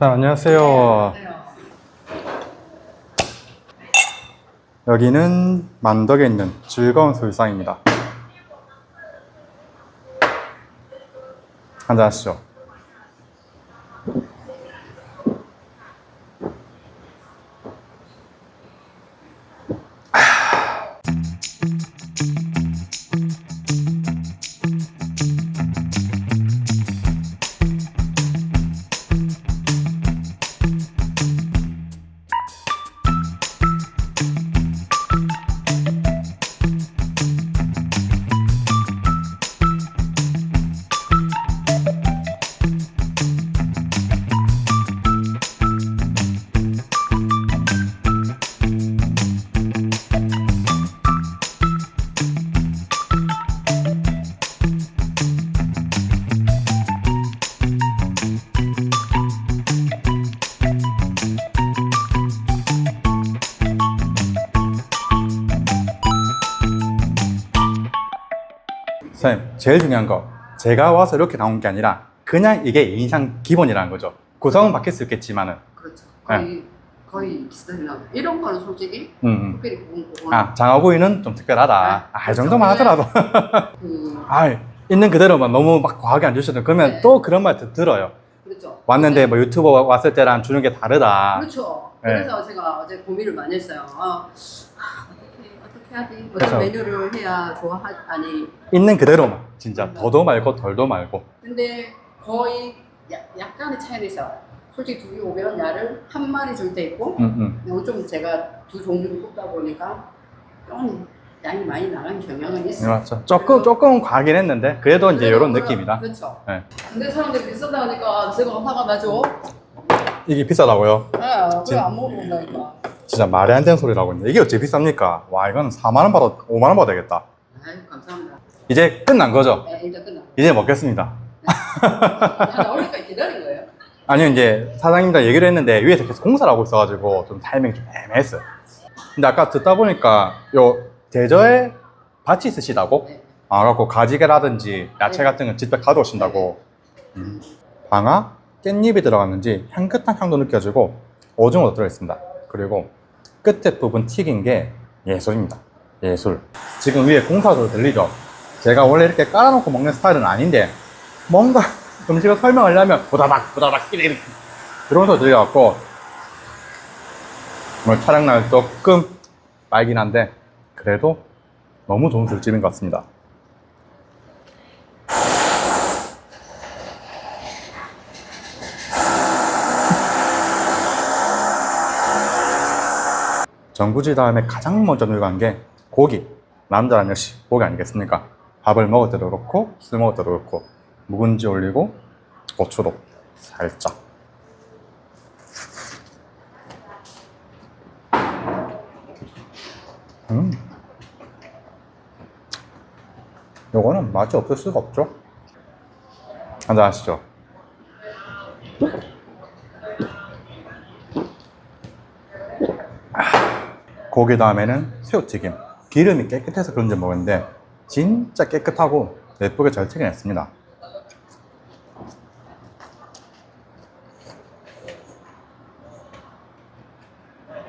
네, 안녕하세요. 여기는 만덕에 있는 즐거운 술상입니다. 한잔하시죠. 선생님, 제일 중요한 거. 제가 와서 이렇게 나온 게 아니라 그냥 이게 인상 기본이라는 거죠. 구성은 바뀔 수 있겠지만은. 그렇죠. 거의 거의 비슷하게 나와요. 이런 거는 솔직히 음, 음. 특별히 그건 그건 아, 장어구이는 좀 특별하다. 아, 이 정도만 하더라도. 그 아, 있는 그대로만 너무 막 과하게 안 주셔도 그러면 네. 또 그런 말 들어요. 그렇죠. 왔는데 뭐 유튜버 왔을 때랑 주는 게 다르다. 그렇죠. 네. 그래서 제가 어제 고민을 많이 했어요. 아, 아, 어떻게 어떻게 하지? 그렇죠. 어떤 메뉴를 해야 좋아? 아니 있는 그대로만. 진짜 더도 말고 덜도 말고. 근데 거의 야- 약간의 차이는 있어요. 솔직히 두개 500원 야를 한 마리 줄 때 있고 음, 음. 이거 좀 제가 두 종류를 굽다 보니까 좀 양이 많이 나간 경향은 네, 있어요. 맞죠. 조금, 조금 과하긴 했는데, 그래도 이제 이런 느낌이다. 그렇죠. 네. 근데 사람들이 비싸다 하니까 제가 화가 나죠. 이게 비싸다고요? 아, 진- 그래 안 먹어본다니까. 진짜 말이 안 되는 소리라고 했는데, 이게 어째 비쌉니까? 와, 이건 4만원 받아, 5만원 받아야 되겠다. 아유 감사합니다. 이제 끝난 거죠? 네, 이제 끝나. 이제 먹겠습니다. 아, 나오니까 기다린 거예요. 아니요, 이제 사장님과 얘기를 했는데 위에서 계속 공사를 하고 있어가지고 좀 타이밍이 좀 애매했어요. 근데 아까 듣다 보니까 요 대저에 밭이 있으시다고? 네. 아, 갖고 가지개라든지 야채 네. 같은 거 직접 가져오신다고. 음. 방아, 깻잎이 들어갔는지 향긋한 향도 느껴지고 오징어도 들어있습니다. 그리고 끝에 부분 튀긴 게 예술입니다. 예술. 지금 위에 공사도 들리죠? 제가 원래 이렇게 깔아놓고 먹는 스타일은 아닌데 뭔가 음식을 설명하려면 보다닥 보다닥 이렇게 이러면서 들려갖고 오늘 촬영 날 조금 빨긴 한데 그래도 너무 좋은 술집인 것 같습니다. 전구지 다음에 가장 먼저 들어간 게 고기. 남자란 역시 고기 아니겠습니까? 밥을 먹을 때도 그렇고 술 먹을 때도 그렇고 묵은지 올리고 고추도 살짝. 음. 요거는 맛이 없을 수가 없죠. 한잔 하시죠. 고기 다음에는 새우튀김. 기름이 깨끗해서 그런지 모르겠는데 진짜 깨끗하고 예쁘게 잘 튀겨냈습니다.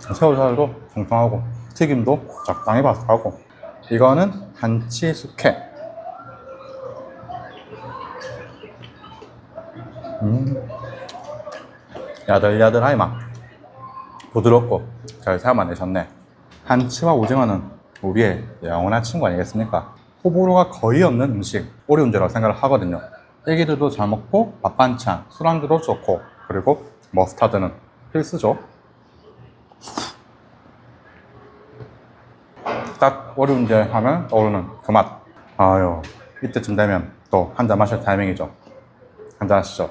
새우살도 통통하고 튀김도 적당히 바삭하고. 이거는 한치 숙회. 음. 야들야들하이 맛. 부드럽고 잘 삶아내셨네 한치와 오징어는 우리의 영원한 친구 아니겠습니까? 호불호가 거의 없는 음식 오리 운제라고 생각을 하거든요 애기들도 잘 먹고 밥 반찬, 술안주도 좋고 그리고 머스타드는 필수죠 딱 어려운데 하면 떠오르는 그 맛. 아유, 이때쯤 되면 또 한 잔 마실 타이밍이죠. 한 잔 하시죠.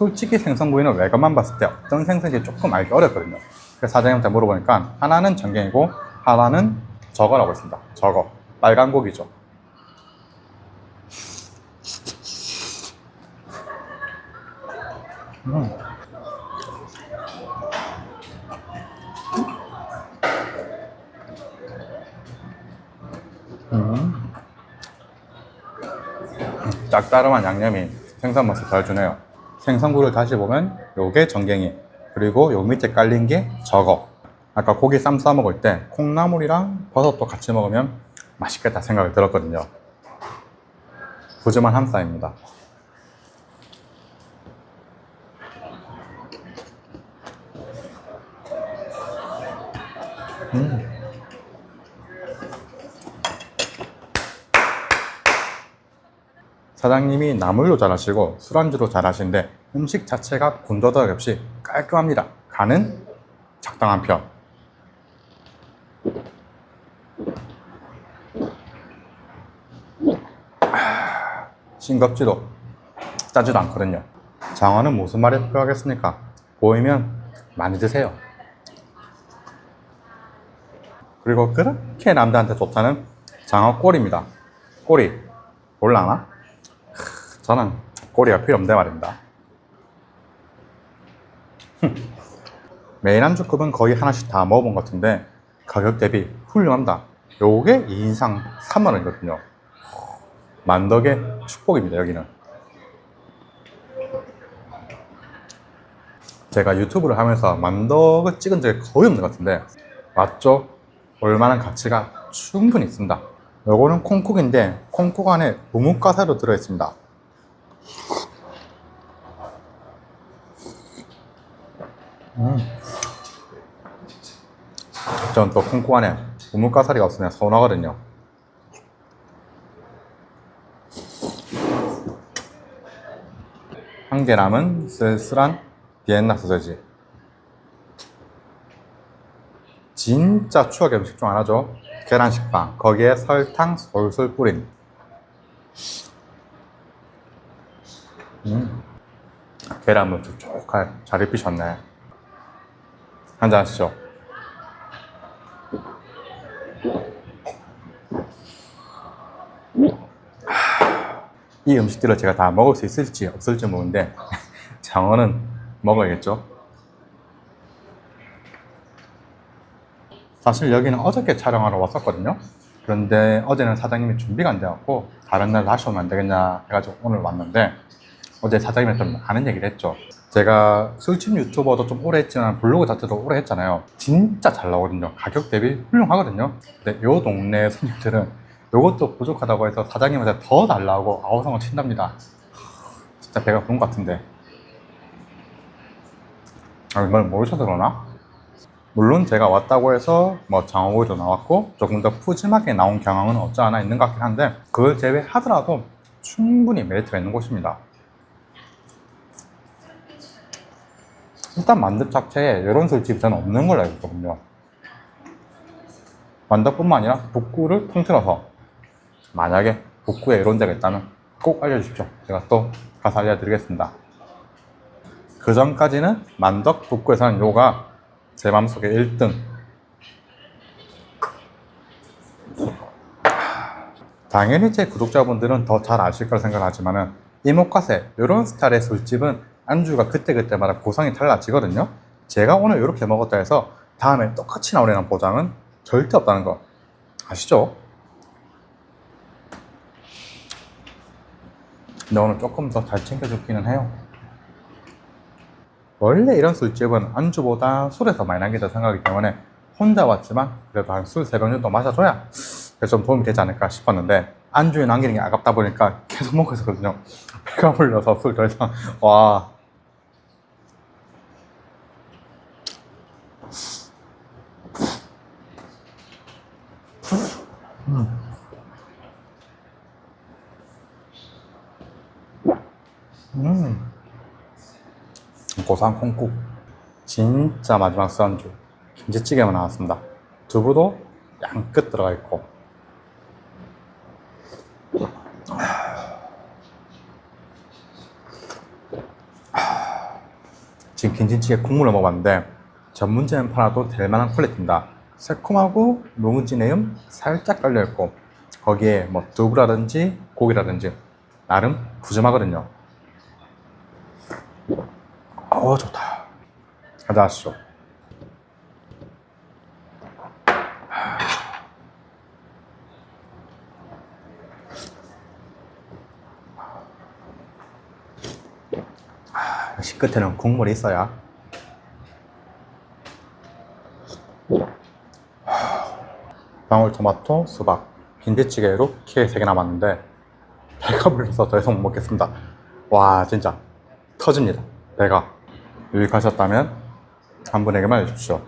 솔직히 생선구이는 외관만 봤을 때 어떤 생선인지 조금 알기 어렵거든요. 그래서 사장님한테 물어보니까 하나는 전갱이고 하나는 저거라고 했습니다. 저거. 빨간 고기죠. 음. 음. 짭짤한 양념이 생선 맛을 잘 주네요. 생선구를 다시 보면 요게 전갱이 그리고 요 밑에 깔린 게 저거. 아까 고기 쌈 싸 먹을 때 콩나물이랑 버섯도 같이 먹으면 맛있겠다 생각이 들었거든요. 부지만 함싸입니다. 사장님이 나물로 잘하시고 술안주로 잘하시는데 음식 자체가 군더더기 없이 깔끔합니다. 간은 적당한 편. 아, 싱겁지도 짜지도 않거든요. 장어는 무슨 말이 필요하겠습니까? 보이면 많이 드세요. 그리고 그렇게 남자한테 좋다는 장어 꼬리입니다. 꼬리. 올라나? 저는 꼬리가 필요 없는데 말입니다. 메인 안주급은 거의 하나씩 다 먹어본 것 같은데 가격 대비 훌륭합니다. 요게 2인상 3만원이거든요. 만덕의 축복입니다, 여기는. 제가 유튜브를 하면서 만덕을 찍은 적이 거의 없는 것 같은데 맞죠? 얼마나 가치가 충분히 있습니다. 요거는 콩국인데 콩국 안에 무뭇가사로 들어있습니다. 음. 전또 안에 우뭇가사리가 없으면 서운하거든요. 한 개 남은 쓸쓸한 비엔나 소세지. 진짜 추억의 음식 중 하나죠. 계란식빵. 거기에 설탕 솔솔 뿌린. 음. 계란물 촉촉하게 잘 입히셨네. 한잔 하시죠. 이 음식들을 제가 다 먹을 수 있을지 없을지 모르는데 장어는 먹어야겠죠. 사실 여기는 어저께 촬영하러 왔었거든요. 그런데 어제는 사장님이 준비가 안 돼갖고 다른 날 다시 오면 안 되겠냐 해가지고 오늘 왔는데 어제 사장님이 좀 아는 얘기를 했죠. 제가 술집 유튜버도 좀 오래 했지만 블로그 자체도 오래 했잖아요. 진짜 잘 나오거든요. 가격 대비 훌륭하거든요. 근데 요 동네 손님들은 요것도 부족하다고 해서 사장님한테 더 달라고 아우성을 친답니다. 진짜 배가 부른 것 같은데. 아, 이걸 모르셔서 그러나? 물론 제가 왔다고 해서 뭐 장어구이도 나왔고 조금 더 푸짐하게 나온 경향은 없지 않아 있는 것 같긴 한데 그걸 제외하더라도 충분히 메리트가 있는 곳입니다. 일단 만두 자체에 이런 술집이 저는 없는 걸로 알고 있거든요. 만두뿐만 아니라 북구를 통틀어서 만약에 북구에 이런 데가 있다면 꼭 알려주십시오. 제가 또 가서 알려드리겠습니다. 그 전까지는 만덕 북구에서는 요가 제 마음속에 1등. 당연히 제 구독자분들은 더 잘 아실 거라 생각하지만 은 이모카세 이런 스타일의 술집은 안주가 그때그때마다 고상이 달라지거든요. 제가 오늘 이렇게 먹었다 해서 다음에 똑같이 나오려는 보장은 절대 없다는 거 아시죠? 근데 오늘 조금 더 잘 챙겨줬기는 해요. 원래 이런 술집은 안주보다 술에 더 많이 남기다 생각하기 때문에 혼자 왔지만 그래도 한 술 세병 정도 마셔줘야 좀 도움이 되지 않을까 싶었는데 안주에 남기는 게 아깝다 보니까 계속 먹고 있었거든요. 배가 불러서 술 더 이상 와 음. 고소한 콩국. 진짜 마지막 술안주. 김치찌개만 나왔습니다. 두부도 양끝 들어가 있고. 지금 김치찌개 국물을 먹어봤는데 전문점에 팔아도 될 만한 퀄리티입니다. 새콤하고 묵은지 내음 살짝 깔려있고 거기에 뭐 두부라든지 고기라든지 나름 부심하거든요 어 좋다 가자 하시죠 역시 끝에는 국물이 있어야. 방울토마토, 수박, 빈대찌개로 이렇게 3개 남았는데 배가 불러서 더 이상 못 먹겠습니다. 와 진짜 터집니다. 배가 여기 가셨다면 한 분에게만 해주십시오.